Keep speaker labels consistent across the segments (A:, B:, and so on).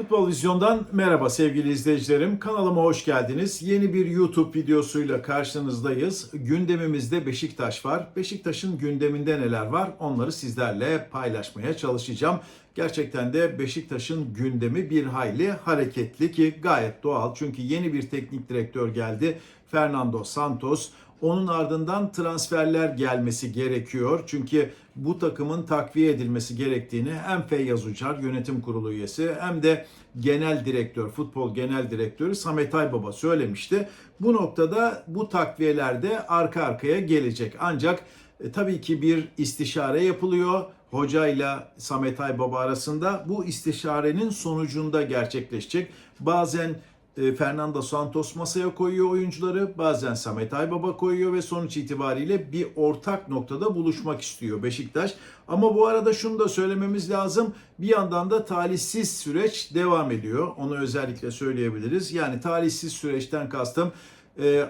A: Futbol Vizyon'dan merhaba sevgili izleyicilerim. Kanalıma hoş geldiniz. Yeni bir YouTube videosuyla karşınızdayız. Gündemimizde Beşiktaş var. Beşiktaş'ın gündeminde neler var onları sizlerle paylaşmaya çalışacağım. Gerçekten de Beşiktaş'ın gündemi bir hayli hareketli ki gayet doğal. Çünkü yeni bir teknik direktör geldi. Fernando Santos. Onun ardından transferler gelmesi gerekiyor. Çünkü bu takımın takviye edilmesi gerektiğini hem Feyyaz Uçar yönetim kurulu üyesi hem de genel direktör, futbol genel direktörü Samet Aybaba söylemişti. Bu noktada bu takviyeler de arka arkaya gelecek. Ancak e, tabii ki bir istişare yapılıyor hocayla Samet Aybaba arasında. Bu istişarenin sonucunda gerçekleşecek. Bazen Fernando Santos masaya koyuyor oyuncuları. Bazen Samet Aybaba koyuyor ve sonuç itibariyle bir ortak noktada buluşmak istiyor Beşiktaş. Ama bu arada şunu da söylememiz lazım. Bir yandan da talihsiz süreç devam ediyor. Onu özellikle söyleyebiliriz. Yani talihsiz süreçten kastım e, e,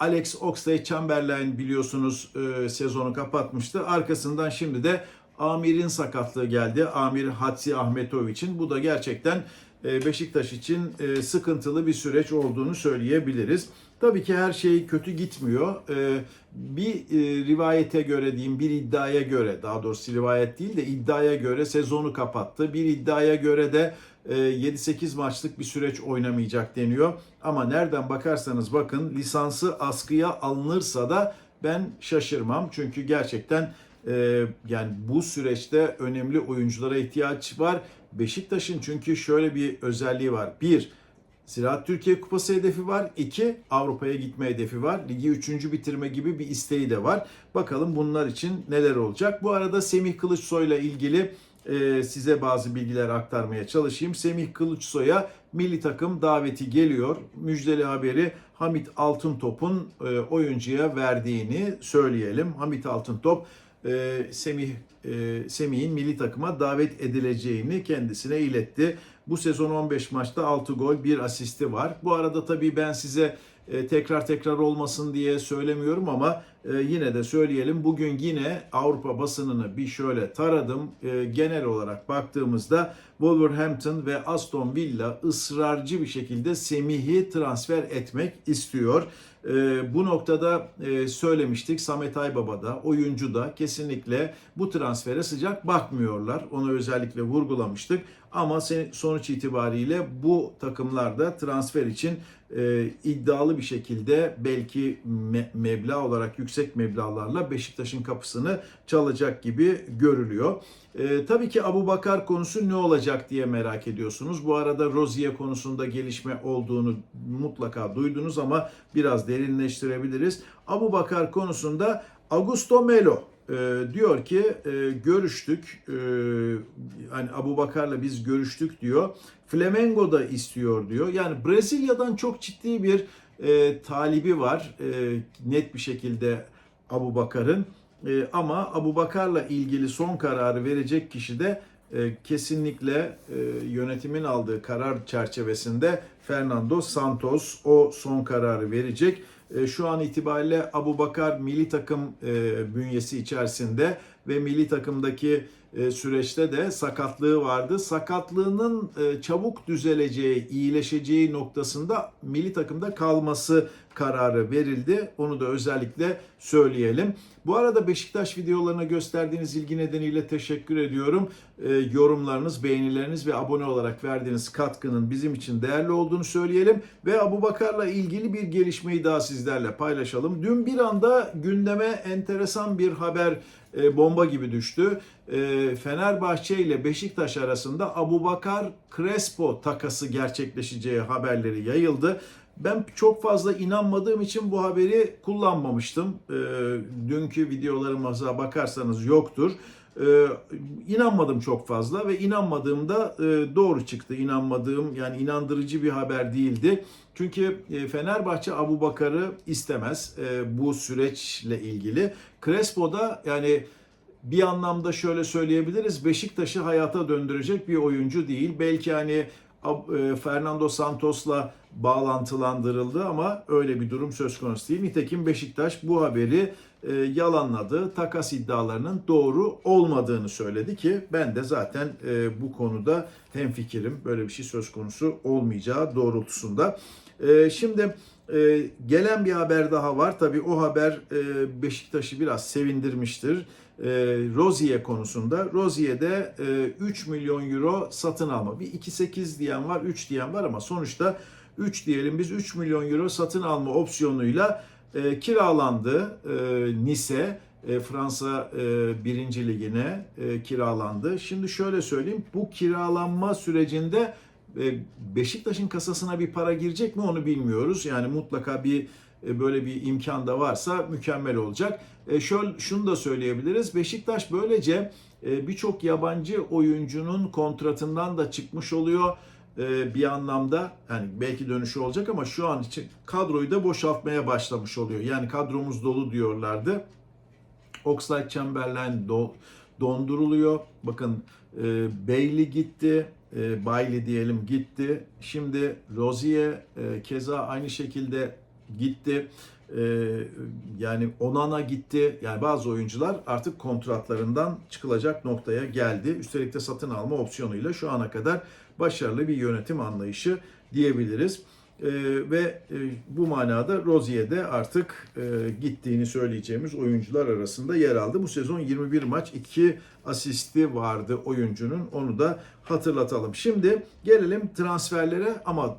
A: Alex Oxlade-Chamberlain biliyorsunuz e, sezonu kapatmıştı. Arkasından şimdi de Amir'in sakatlığı geldi. Amir Hatsi Ahmetoviç'in. Bu da gerçekten e, Beşiktaş için e, sıkıntılı bir süreç olduğunu söyleyebiliriz. Tabii ki her şey kötü gitmiyor. E, Bir e, rivayete göre diyeyim, bir iddiaya göre, daha doğrusu rivayet değil de iddiaya göre sezonu kapattı. Bir iddiaya göre de e, 7-8 maçlık bir süreç oynamayacak deniyor. Ama nereden bakarsanız bakın lisansı askıya alınırsa da ben şaşırmam. Çünkü gerçekten e, yani bu süreçte önemli oyunculara ihtiyaç var. Beşiktaş'ın çünkü şöyle bir özelliği var. Bir, Ziraat Türkiye Kupası hedefi var. İki, Avrupa'ya gitme hedefi var. Ligi üçüncü bitirme gibi bir isteği de var. Bakalım bunlar için neler olacak. Bu arada Semih Kılıçsoy'la ilgili e, size bazı bilgiler aktarmaya çalışayım. Semih Kılıçsoy'a milli takım daveti geliyor. Müjdeli haberi Hamit Altıntop'un e, oyuncuya verdiğini söyleyelim. Hamit Altıntop e, Semih e, Semih'in milli takıma davet edileceğini kendisine iletti. Bu sezon 15 maçta 6 gol, 1 asisti var. Bu arada tabii ben size e, tekrar tekrar olmasın diye söylemiyorum ama e, yine de söyleyelim. Bugün yine Avrupa basınını bir şöyle taradım. E, genel olarak baktığımızda Wolverhampton ve Aston Villa ısrarcı bir şekilde Semih'i transfer etmek istiyor. E, bu noktada e, söylemiştik Samet Aybaba da oyuncu da kesinlikle bu transfere sıcak bakmıyorlar. Onu özellikle vurgulamıştık. Ama sonuç itibariyle bu takımlarda transfer için e, iddialı bir şekilde belki me- meblağ olarak yüksek meblağlarla Beşiktaş'ın kapısını çalacak gibi görülüyor. E, tabii ki Abu Bakar konusu ne olacak diye merak ediyorsunuz. Bu arada Rozier konusunda gelişme olduğunu mutlaka duydunuz ama biraz derinleştirebiliriz. Abu Bakar konusunda Augusto Melo e, diyor ki e, görüştük e, hani Abu Bakar'la biz görüştük diyor. Flamengo da istiyor diyor. Yani Brezilya'dan çok ciddi bir e, talibi var e, net bir şekilde Abu Bakar'ın. E, ama Abu Bakar'la ilgili son kararı verecek kişi de e, kesinlikle e, yönetimin aldığı karar çerçevesinde Fernando Santos o son kararı verecek. E, Şu an itibariyle Abu Bakar milli takım e, bünyesi içerisinde ve milli takımdaki süreçte de sakatlığı vardı. Sakatlığının e, çabuk düzeleceği, iyileşeceği noktasında milli takımda kalması kararı verildi. Onu da özellikle söyleyelim. Bu arada Beşiktaş videolarına gösterdiğiniz ilgi nedeniyle teşekkür ediyorum. E, yorumlarınız, beğenileriniz ve abone olarak verdiğiniz katkının bizim için değerli olduğunu söyleyelim. Ve Abu Bakar'la ilgili bir gelişmeyi daha sizlerle paylaşalım. Dün bir anda gündeme enteresan bir haber e, bomba gibi düştü. E, Fenerbahçe ile Beşiktaş arasında Abu Bakar Crespo takası gerçekleşeceği haberleri yayıldı. Ben çok fazla inanmadığım için bu haberi kullanmamıştım. E, dünkü videolarımıza bakarsanız yoktur. E, inanmadım çok fazla ve inanmadığımda e, doğru çıktı. İnanmadığım yani inandırıcı bir haber değildi. Çünkü e, Fenerbahçe Abu Bakar'ı istemez e, bu süreçle ilgili. Crespo da yani bir anlamda şöyle söyleyebiliriz. Beşiktaş'ı hayata döndürecek bir oyuncu değil. Belki hani Fernando Santos'la bağlantılandırıldı ama öyle bir durum söz konusu değil. Nitekim Beşiktaş bu haberi e, yalanladı. Takas iddialarının doğru olmadığını söyledi ki ben de zaten e, bu konuda hemfikirim. Böyle bir şey söz konusu olmayacağı doğrultusunda. E, şimdi e, gelen bir haber daha var. Tabii o haber e, Beşiktaş'ı biraz sevindirmiştir. E, Rozier konusunda. Rozier'de e, 3 milyon euro satın alma. Bir 2.8 diyen var, 3 diyen var ama sonuçta 3 diyelim biz 3 milyon euro satın alma opsiyonuyla e, kiralandı e, Nice. E, Fransa e, 1. ligine e, kiralandı. Şimdi şöyle söyleyeyim bu kiralanma sürecinde e, Beşiktaş'ın kasasına bir para girecek mi onu bilmiyoruz. Yani mutlaka bir böyle bir imkan da varsa mükemmel olacak. E, şöyle şunu da söyleyebiliriz. Beşiktaş böylece e, birçok yabancı oyuncunun kontratından da çıkmış oluyor e, bir anlamda. Yani belki dönüşü olacak ama şu an için kadroyu da boşaltmaya başlamış oluyor. Yani kadromuz dolu diyorlardı. Oxlade Chamberlain do- donduruluyor. Bakın e, Bailey gitti, e, Bailey diyelim gitti. Şimdi Rozier e, keza aynı şekilde gitti. E, yani Onana gitti. Yani bazı oyuncular artık kontratlarından çıkılacak noktaya geldi. Üstelik de satın alma opsiyonuyla şu ana kadar başarılı bir yönetim anlayışı diyebiliriz. Ee, ve e, bu manada Rozier de artık e, gittiğini söyleyeceğimiz oyuncular arasında yer aldı. Bu sezon 21 maç 2 asisti vardı oyuncunun onu da hatırlatalım. Şimdi gelelim transferlere ama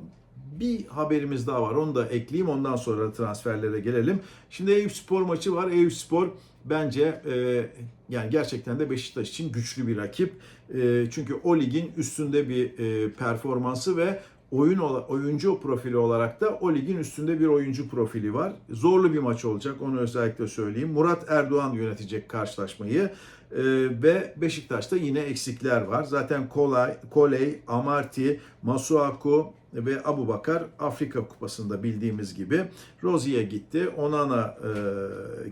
A: bir haberimiz daha var onu da ekleyeyim ondan sonra transferlere gelelim. Şimdi Eyüp Spor maçı var. Eyüp Spor bence e, yani gerçekten de Beşiktaş için güçlü bir rakip. E, çünkü o ligin üstünde bir e, performansı ve oyun oyuncu profili olarak da o ligin üstünde bir oyuncu profili var. Zorlu bir maç olacak onu özellikle söyleyeyim. Murat Erdoğan yönetecek karşılaşmayı. Ee, ve Beşiktaş'ta yine eksikler var. Zaten Kolay, Koley, Amarty, Masuaku ve Abu Bakar Afrika Kupası'nda bildiğimiz gibi. Rozier gitti, Onana e,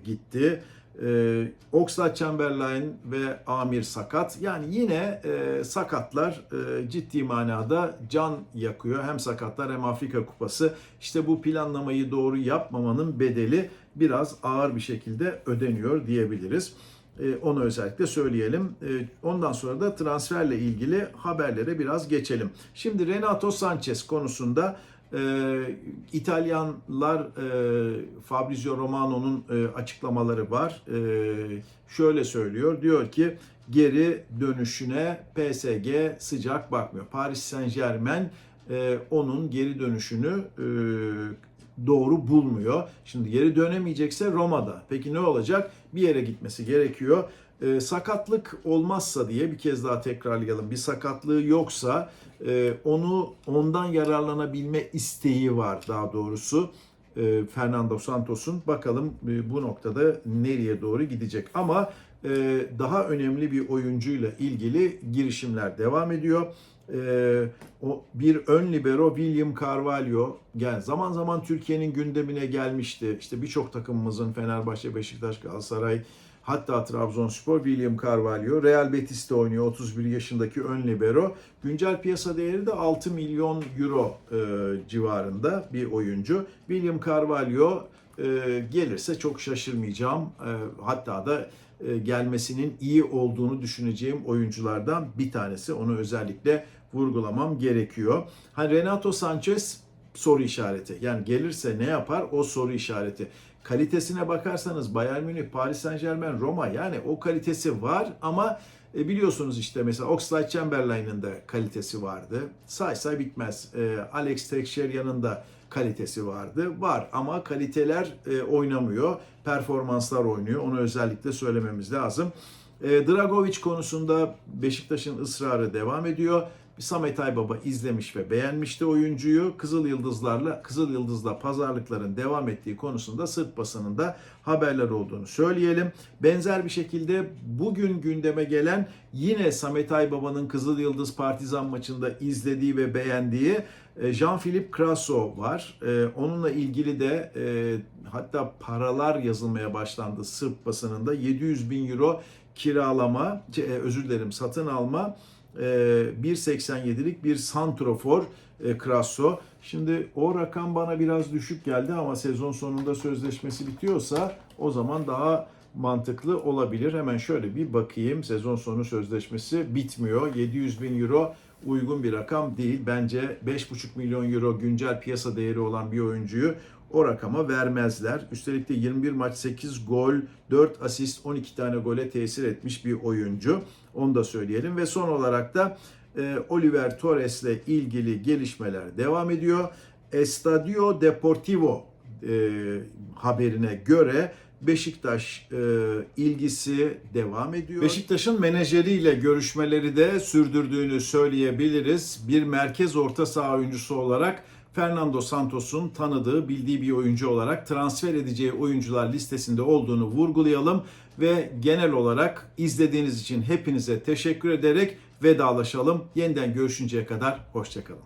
A: gitti. E, Oxlade Chamberlain ve Amir sakat. Yani yine e, sakatlar e, ciddi manada can yakıyor. Hem sakatlar hem Afrika Kupası. İşte bu planlamayı doğru yapmamanın bedeli biraz ağır bir şekilde ödeniyor diyebiliriz. E, onu özellikle söyleyelim. E, ondan sonra da transferle ilgili haberlere biraz geçelim. Şimdi Renato Sanchez konusunda e, İtalyanlar Fabrizio Romano'nun açıklamaları var. Şöyle söylüyor. Diyor ki geri dönüşüne PSG sıcak bakmıyor. Paris Saint Germain onun geri dönüşünü doğru bulmuyor. Şimdi geri dönemeyecekse Roma'da. Peki ne olacak? Bir yere gitmesi gerekiyor. E, sakatlık olmazsa diye bir kez daha tekrarlayalım. Bir sakatlığı yoksa e, onu ondan yararlanabilme isteği var daha doğrusu. E, Fernando Santos'un bakalım e, bu noktada nereye doğru gidecek. Ama e, daha önemli bir oyuncuyla ilgili girişimler devam ediyor. Ee, o bir ön libero William Carvalho yani zaman zaman Türkiye'nin gündemine gelmişti. İşte birçok takımımızın Fenerbahçe, Beşiktaş, Galatasaray hatta Trabzonspor William Carvalho Real Betis'te oynuyor 31 yaşındaki ön libero. Güncel piyasa değeri de 6 milyon euro e, civarında bir oyuncu. William Carvalho e, gelirse çok şaşırmayacağım. E, hatta da gelmesinin iyi olduğunu düşüneceğim oyunculardan bir tanesi. Onu özellikle vurgulamam gerekiyor. Hani Renato Sanchez soru işareti. Yani gelirse ne yapar o soru işareti. Kalitesine bakarsanız Bayern Münih, Paris Saint Germain, Roma yani o kalitesi var ama e, biliyorsunuz işte mesela Oxlade Chamberlain'in de kalitesi vardı. Say say bitmez. E, Alex Teixeira'nın da kalitesi vardı. Var ama kaliteler e, oynamıyor. Performanslar oynuyor. Onu özellikle söylememiz lazım. E, Dragovic konusunda Beşiktaş'ın ısrarı devam ediyor. Samet Aybaba izlemiş ve beğenmişti oyuncuyu. Kızıl Yıldızlarla Kızıl Yıldız'la pazarlıkların devam ettiği konusunda Sırp basınında haberler olduğunu söyleyelim. Benzer bir şekilde bugün gündeme gelen yine Samet Aybaba'nın Kızıl Yıldız Partizan maçında izlediği ve beğendiği e, Jean-Philippe Crasso var. E, Onunla ilgili de e, hatta paralar yazılmaya başlandı Sırp basınında. 700 bin euro kiralama, özür dilerim satın alma 1.87'lik bir santrofor e, Crasso. Şimdi o rakam bana biraz düşük geldi ama sezon sonunda sözleşmesi bitiyorsa o zaman daha mantıklı olabilir. Hemen şöyle bir bakayım. Sezon sonu sözleşmesi bitmiyor. 700 bin euro uygun bir rakam değil. Bence 5,5 milyon euro güncel piyasa değeri olan bir oyuncuyu o rakama vermezler. Üstelik de 21 maç 8 gol, 4 asist, 12 tane gole tesir etmiş bir oyuncu. Onu da söyleyelim. Ve son olarak da e, Oliver Torres'le ilgili gelişmeler devam ediyor. Estadio Deportivo e, haberine göre Beşiktaş e, ilgisi devam ediyor. Beşiktaş'ın menajeriyle görüşmeleri de sürdürdüğünü söyleyebiliriz. Bir merkez orta saha oyuncusu olarak Fernando Santos'un tanıdığı, bildiği bir oyuncu olarak transfer edeceği oyuncular listesinde olduğunu vurgulayalım ve genel olarak izlediğiniz için hepinize teşekkür ederek vedalaşalım. Yeniden görüşünceye kadar hoşçakalın.